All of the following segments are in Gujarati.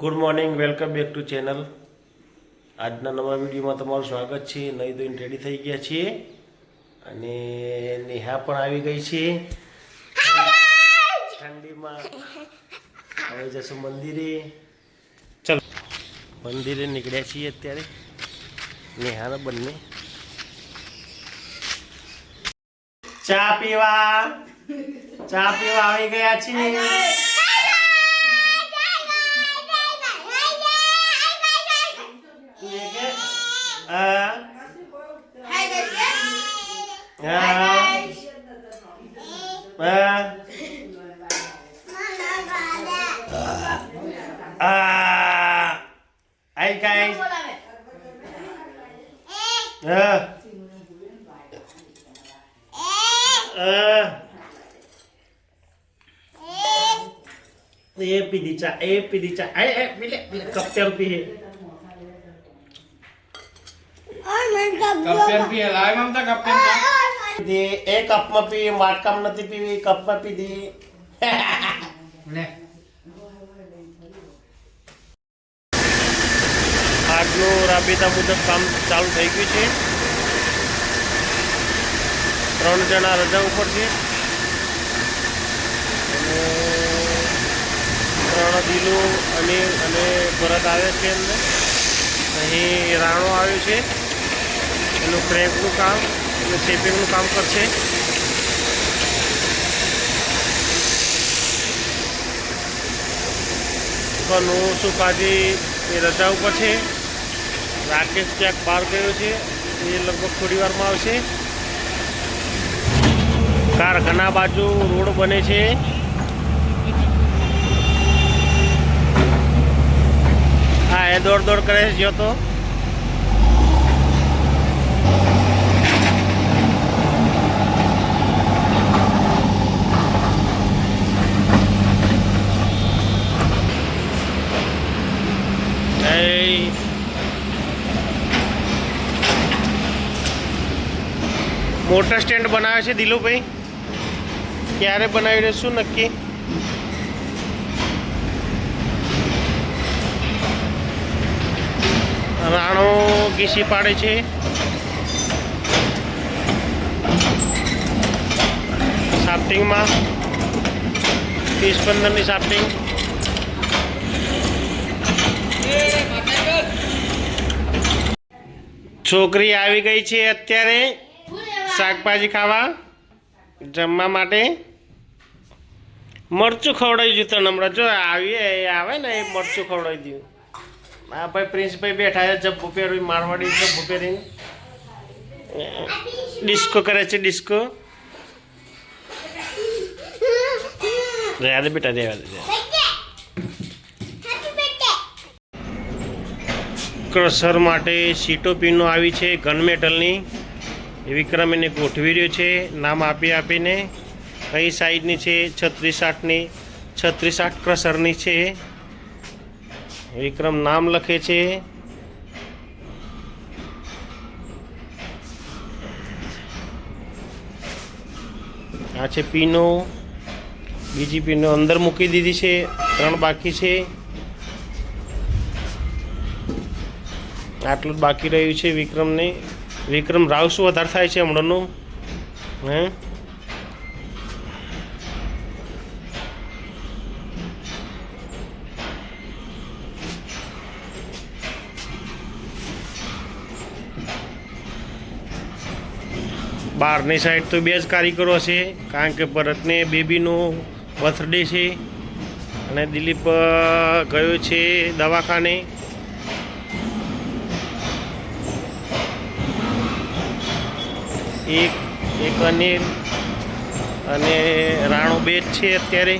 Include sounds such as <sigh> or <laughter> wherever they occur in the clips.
Good morning welcome back to channel આજના નવા વિડીયોમાં તમારું સ્વાગત છે. નહીં ધોઈને રેડી થઈ ગયા છીએ. અને નેહા પણ આવી ગઈ છે. ઠંડીમાં હવે જશું મંદિરે. ચલો. મંદિરે નીકળ્યા છીએ અત્યારે. નેહાના બંને. ચા પીવા. ચા પીવા આવી ગયા છીએ. Eh. Eh. eh, pilih cak, eh, pilih cak, eh, eh, pilih, pilih, kapten pilih. Oh, main kapten. Kapten pilih lah, emang tak kapten tak. પીધી એ કપમાં પી માટકામ નથી પીવી કપમાં પીધી. લે. આજનું રાબેતા મુજબ કામ ચાલુ થઈ ગયું છે. ત્રણ જણા રજા ઉપર છે. ત્રણ દિલો અનિલ અને ભરત આવે છે અંદર. અહીં રાણો આવ્યો છે. એનું ક્રેકનું કામ. અને શેપિંગનું કામ કરશે. નું સુખાજી એ રજા ઉપર છે. રાકેશ ક્યાંક બહાર ગયો છે. એ લગભગ થોડી વારમાં આવશે કારખાના બાજુ રોડ બને છે. હા, એ દોડ દોડ કરે છે જ્યો તો. એ મોટર સ્ટેન્ડ બનાવે છે દિલુભાઈ. ક્યારે બનાવી રહ્યો શું નક્કી? રાણો ઘીસી પાડે છે. સાફ્ટિંગમાં ત્રીસ પંદરની સાફ્ટિંગ છોકરી આવી ગઈ છે અત્યારે. શાકભાજી ખાવા. જમવા માટે. મરચું ખવડાવી દીધું તને હમણાં. જો આવીએ એ આવે ને એ મરચું ખવડાવી દીધું. આ ભાઈ પ્રિન્સભાઈ બેઠા છે જબ્બુ પહેરવી મારવાડી જબ્બુ પહેરીને. ડિસ્કો કરે છે ડિસ્કો. <laughs> રહ્યા બેટા રહ્યા દે. ક્રશર માટે સીટો પીનો આવી છે ગન મેટલની. એ વિક્રમ એને ગોઠવી રહ્યો છે, નામ આપી આપીને. કઈ સાઈડની છે, છત્રીસ આઠની, છત્રીસ આઠ ક્રશરની છે. વિક્રમ નામ લખે છે. આ છે પીનો બીજી પીનો અંદર મૂકી દીધી છે, ત્રણ બાકી છે. આટલું જ બાકી રહ્યું છે વિક્રમને. વિક્રમ રાવ શું વધારે થાય છે હમણાંનું? હે? બહારની સાઈડ તો બે જ કારીગરો છે, કારણ કે ભરતને બેબીનો બર્થડે છે. અને દિલીપ ગયો છે દવાખાને. એક એક અનિલ અને રાણો બે જ છે અત્યારે.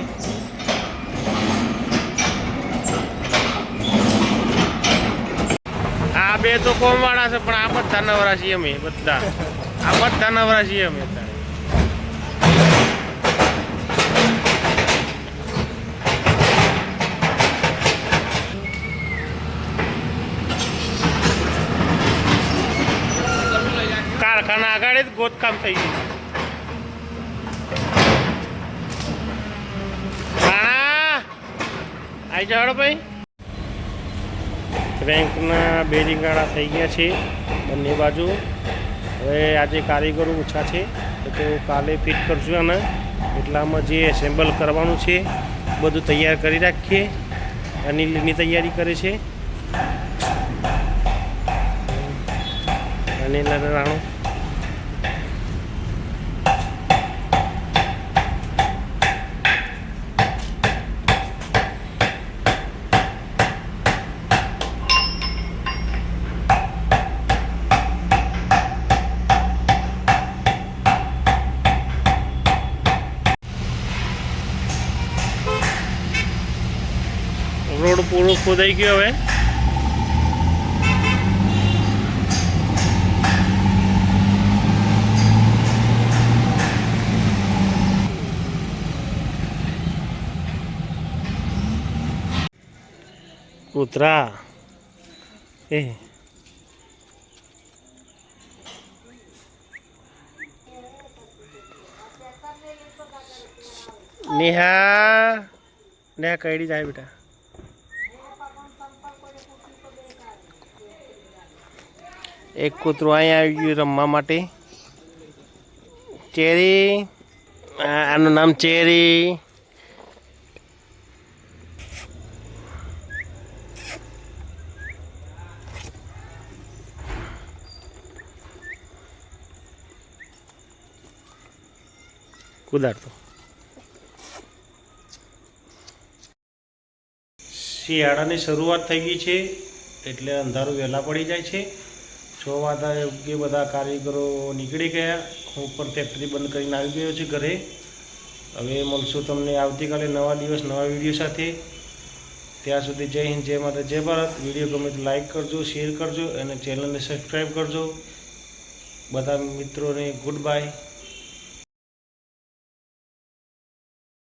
આ બે તો કોમવાળા છે, પણ આ બધા નવરા છીએ અમે, બધા. આ બધા નવરા છીએ અમે અત્યારે. કારખાના આગળ જ ગોતકામ થઈ ગયું રાણા આવી જાઓ ભાઈ. ક્રેન્કના બેરિંગાળા થઈ ગયા છે બંને બાજુ. હવે આજે કારીગરો ઓછા છે, તો કાલે ફિટ કરશું અને એટલામાં જે એસેમ્બલ કરવાનું છે, બધું તૈયાર કરી રાખીએ. અનિલની તૈયારી કરે છે. અનિલ અને રાણો. રોડ પૂરો ખોદાઈ ગયો હવે. કૂતરા. એ. નેહા. નેહા કઈડી જાય બેટા? એક કૂતરું અહીંયા આવી ગયું રમવા માટે. ચેરી આનું નામ ચેરી. કુદાડતો. શિયાળાની શરૂઆત થઈ ગઈ છે એટલે અંધારું વહેલા પડી જાય છે. છ વાગ્યા યોગ્ય બધા કારીગરો નીકળી ગયા. હું પણ ફેક્ટરી બંધ કરીને આવી ગયો છું ઘરે. હવે મળશું તમને આવતીકાલે નવા દિવસ, નવા વીડિયો સાથે. ત્યાં સુધી જય હિન્દ, જય માતા, જય ભારત. વીડિયો ગમે તો લાઈક કરજો, શેર કરજો અને ચેનલને સબસ્ક્રાઈબ કરજો. બધા મિત્રોને ગુડ બાય